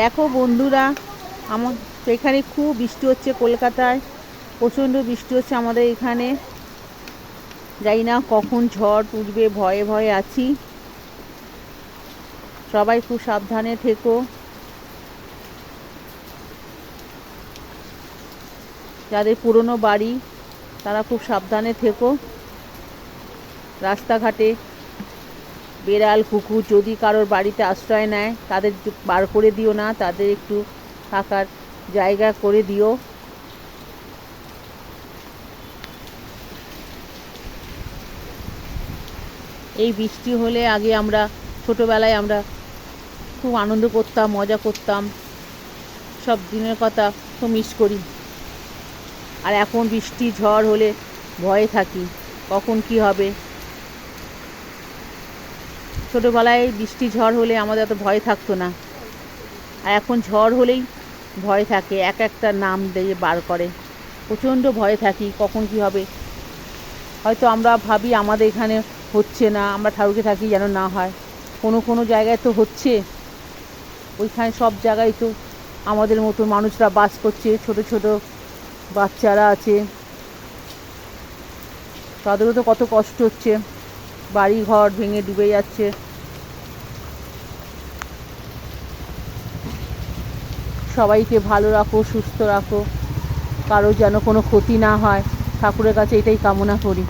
দেখো বন্ধুরা আমার এখানে খুব বৃষ্টি হচ্ছে কলকাতায়, প্রচণ্ড বৃষ্টি হচ্ছে আমাদের এখানে। জানি না কখন ঝড় উঠবে, ভয়ে ভয়ে আছি। সবাই খুব সাবধানে থেকো। যাদের পুরনো বাড়ি, তারা খুব সাবধানে থেকো। রাস্তাঘাটে বেড়াল, কুকুর যদি কারোর বাড়িতে আশ্রয় নেয়, তাদের বার করে দিও না, তাদের একটু থাকার জায়গা করে দিও। এই বৃষ্টি হলে আগে আমরা ছোটোবেলায় আমরা খুব আনন্দ করতাম, মজা করতাম। সব দিনের কথা খুব মিস করি। আর এখন বৃষ্টি, ঝড় হলে ভয়ে থাকি। কখন কি হবে? ছোটোবেলায় বৃষ্টি ঝড় হলে আমাদের এত ভয় থাকতো না। আর এখন ঝড় হলেই ভয় থাকে, এক একটা নাম দিয়ে বার করে। প্রচণ্ড ভয়ে থাকি, কখন কি হবে? হয়তো আমরা ভাবি আমাদের এখানে হচ্ছে না, আমরা ঠাকুরকে থাকি যেন না হয়। কোনো কোনো জায়গায় তো হচ্ছে। ওইখানে সব জায়গায় তো আমাদের মতো মানুষরা বাস করছে, ছোট ছোট বাচ্চারা আছে। তাদেরও তো কত কষ্ট হচ্ছে। বাড়ি ঘর ভেঙে ডুবে যাচ্ছে। সবাইকে ভালো রাখো, সুস্থ রাখো কারও যেন কোনো ক্ষতি না হয়। ঠাকুরের কাছে এটাই কামনা করি।